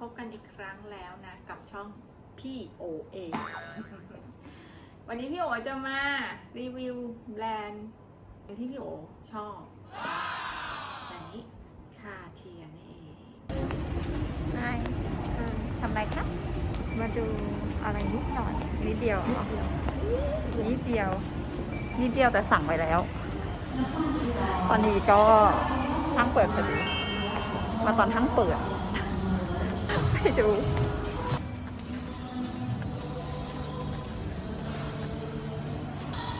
พบกันอีกครั้งแล้วนะ กับช่องพี่โอเองวันนี้พี่โอจะมารีวิวแบรนด์ที่พี่โอชอบแบรนด์นี้คาเทียนี่เองใช่ทำอะไรคะมาดูอะไรนิดหน่อยนิดเดียวนิดเดียวนิดเดียวแต่สั่งไปแล้ว ตอนนี้ก็ห้งเปิดพอดีมาตอนห้งเปิด ไปดู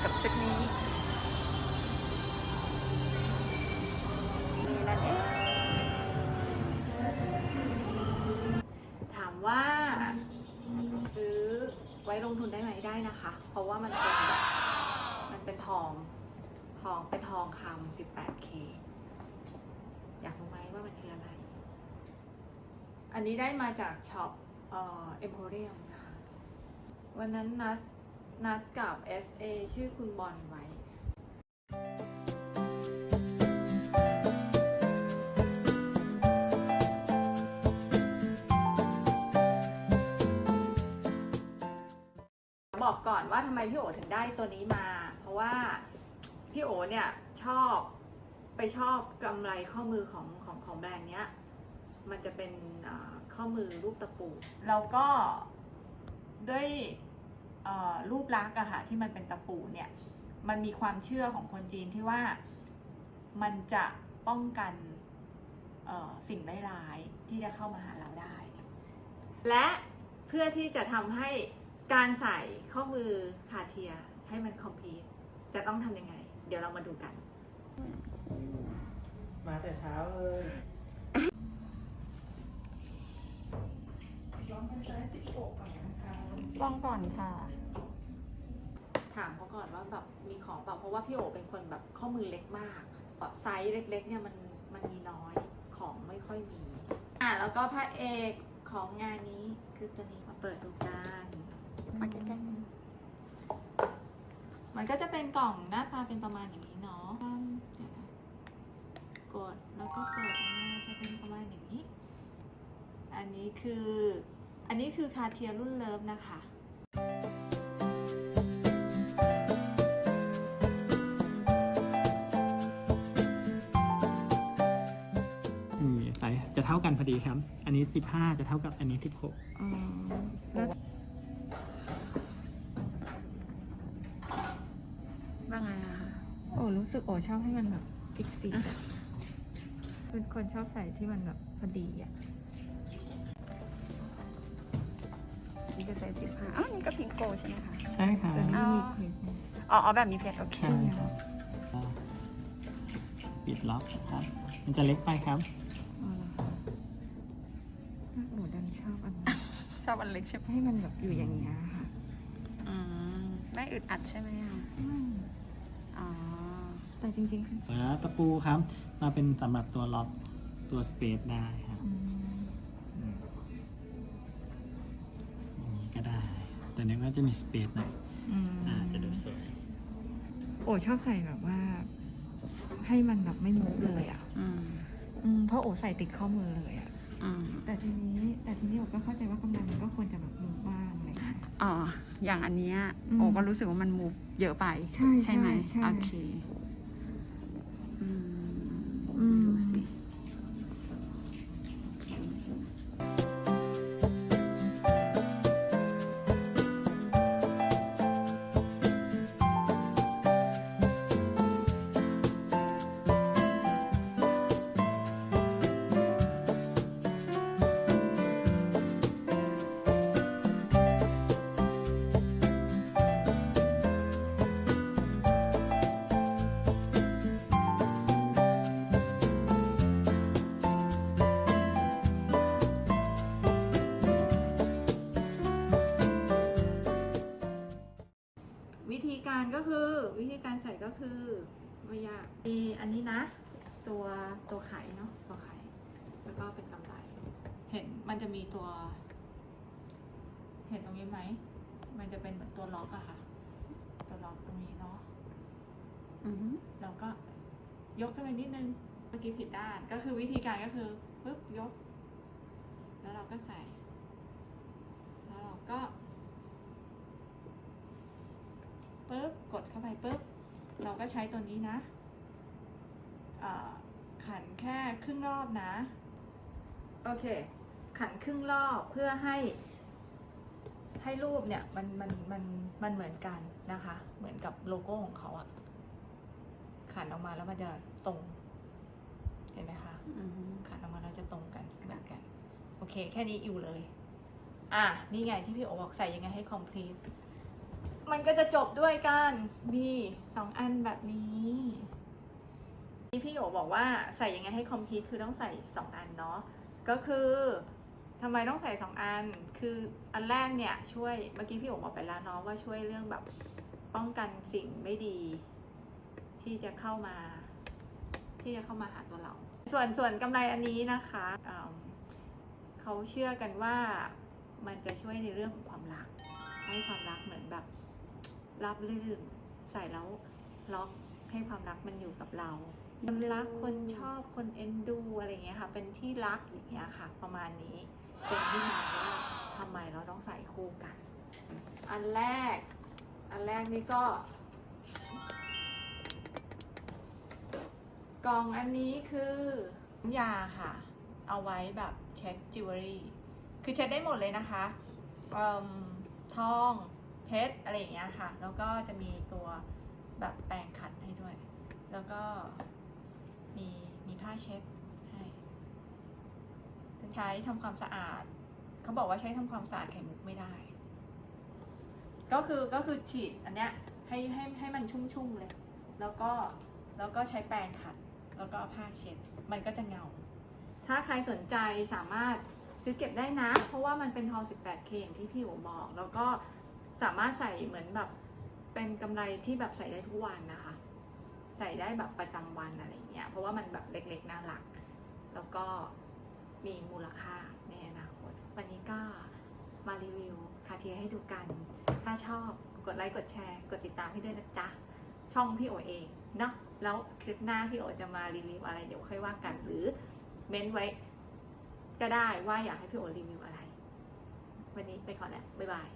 กับชุดนี้นี่นั่นเองถามว่า ซื้อไว้ลงทุนได้ไหมได้นะคะ เพราะว่ามันเป็นแบบมันเป็นทองทองเป็นทองคำ 18K อยากรู้ไหมว่ามันคืออะไร อันนี้ได้มาจากช็อปเอ็มโพเรียมนะคะวันนั้นนัดนัดกับ SA ชื่อคุณบอลไว้บอกก่อนว่าทำไมพี่โอถึงได้ตัวนี้มา เพราะว่าพี่โอเนี่ยชอบไปชอบกำไรข้อมือของของของแบรนด์เนี้ย มันจะเป็นอ่าข้อมือรูปตะปูแล้วก็ด้วยเอ่อรูปลักษณ์อะค่ะที่มันเป็นตะปูเนี่ยมันมีความเชื่อของคนจีนที่ว่ามันจะป้องกันเอ่อสิ่งร้ายๆที่จะเข้ามาหาเราได้ และเพื่อที่จะทำให้การใส่ข้อมือคาเทียให้มันคอมพลีทจะต้องทำยังไง เดี๋ยวเรามาดูกัน มาแต่เช้าเลย ลองเป็นไซส์สิบหกก่อนนะคะลองก่อนค่ะ ถามเขาก่อนว่าแบบมีของเปล่าเพราะว่าพี่โอเป็นคนแบบข้อมือเล็กมากไซส์เล็ก ๆ เนี่ยมันมันมีน้อยของไม่ค่อยมี อะแล้วก็พระเอกของงานนี้คือตัวนี้มาเปิดดูกันมาใกล้มันก็จะเป็นกล่องหน้าตาเป็นประมาณอย่างนี้เนาะเดี๋ยวนะกดแล้วก็เปิดออกมาจะเป็นประมาณอย่างนี้ อันนี้คือ อันนี้คือคาเทียรุ่นเลิฟนะคะนี่ไซส์จะเท่ากันพอดีครับ อันนี้ 15 จะเท่ากับอันนี้ๆอืมแล้วว่าไงอะคะโอ้รู้สึกโอ้ชอบให้มันแบบฟิกฟิกอะเป็นคนชอบใส่ที่มันแบบพอดีอะ นี่ก็ใส่สิบห้าอ้าวนี่ก็พิงโกใช่ไหมคะ16ใช่ค่ะแต่นี่อ๋อมีเพจอ๋ออ๋อแบบมีเพจโอเค ใช่ครับอ่าปิดล็อกครับ มันจะเล็กไปครับ อ๋อเหรอคะถ้าโอ้ดันชอบอันนี้ชอบอันเล็กใช่ไหมให้มันแบบอยู่อย่างเงี้ยค่ะอืมไม่อึดอัดใช่ไหมอะอ๋อ แต่จริงๆคือแล้วตะปูครับ มาเป็นสำหรับตัวล็อกตัวสเปซได้ครับ อืม ต่เนี้ก็จะมีสเปซหน่อยอืมอ่าจะดูสวย โอ้ชอบใส่แบบว่า ให้มันแบบไม่มุกเลยอะ อืมอืมเพราะโอ้ใส่ติดข้อมือเลยอะ อืมแต่ทีนี้แต่ทีนี้โอ้ก็เข้าใจว่ากำลังมันก็ควรจะแบบมุกบ้างอะไรอย่างเงี้ย อ๋ออย่างอันเนี้ยอืมโอ้ก็รู้สึกว่ามันมูฟเยอะไปใช่ใช่ไหมใช่โอเคอื การก็คือวิธีการใส่ก็คือไม่ยากมีอันนี้นะ ตัวตัวไขเนาะตัวไขแล้วก็เป็นกำไร เห็นมันจะมีตัว เห็นตรงนี้ไหมมันจะเป็นเหมือนตัวล็อกอะค่ะ ตัวล็อกตรงนี้เนาะอือหือเราก็ยกขึ้นไปนิดนึงเมื่อกี้ผิดด้านก็คือวิธีการก็คือปึ๊บยก แล้วเราก็ใส่ แล้วเราก็ปึ๊บ ก ดเข้าไปปึ๊บ เราก็ใช้ตัวนี้นะอ่าขันแค่ครึ่งรอบนะ โอเค ขันครึ่งรอบเพื่อให้ให้รูปเนี่ยมันมันมันมันเหมือนกันนะคะ เหมือนกับโลโก้ของเขาอะขันออกมาแล้วมันจะตรง เห็นไหมคะอืมขันออกมาแล้วจะตรงกันเหมือนกัน โอเค แค่นี้อยู่เลย อะ นี่ไงที่พี่โอบอกใส่ยังไงให้ complete มันก็จะจบด้วยกันนี่สองอันแบบนี้ที่พี่โอบอกว่าใส่ยังไงให้ complete คือต้องใส่สองอันเนาะก็คือทำไมต้องใส่สองอัน คืออันแรกเนี่ยช่วยเมื่อกี้พี่โอบอกไปแล้วเนาะว่าช่วยเรื่องแบบป้องกันสิ่งไม่ดี ที่จะเข้ามา ที่จะเข้ามาหาตัวเรา ส่วนส่วนกำไรอันนี้นะคะอืมเขาเชื่อกันว่ามันจะช่วยในเรื่องของความรักให้ความรักเหมือนแบบ รับลื่น ใส่แล้วล็อกให้ความรักมันอยู่กับเราคนรักคนชอบคนเอ็นดูอะไรเงี้ยค่ะ เป็นที่รักอย่างเงี้ยค่ะ ประมาณนี้เป็นที่มาว่าทำไมเราต้องใส่คู่กัน อันแรก อันแรกนี่ก็กล่องอันนี้คือยาค่ะ เอาไว้แบบเช็ดจิวเวลรี่ คือเช็ดได้หมดเลยนะคะทอง เพชรอะไรอย่างเงี้ยค่ะ แล้วก็จะมีตัวแบบแปรงขัดให้ด้วย แล้วก็มีมีผ้าเช็ดให้ใช้ทำความสะอาด เขาบอกว่าใช้ทำความสะอาดไข่มุกไม่ได้ ก็คือก็คือฉีดอันเนี้ยให้ให้ให้มันชุ่มๆเลย แล้วก็แล้วก็ใช้แปรงขัด แล้วก็ผ้าเช็ด มันก็จะเงา ถ้าใครสนใจสามารถซื้อเก็บได้นะ เพราะว่ามันเป็นทอง 18K อย่างที่พี่โอบอก แล้วก็ สามารถใส่เหมือนแบบเป็นกำไรที่แบบใส่ได้ทุกวันนะคะ ใส่ได้แบบประจำวันอะไรเงี้ยเพราะว่ามันแบบเล็กๆน่ารัก แล้วก็มีมูลค่าในอนาคต วันนี้ก็มารีวิวคาเทียให้ดูกัน ถ้าชอบกดไลค์กดแชร์ กดติดตามให้ด้วยนะจ๊ะ ช่องพี่โอเองเนาะแล้วคลิปหน้าพี่โอจะมารีวิวอะไรเดี๋ยวค่อยว่ากันหรือเม้นไว้ก็ได้ว่าอยากให้พี่โอรีวิวอะไร วันนี้ไปก่อนแล้วบ๊ายบาย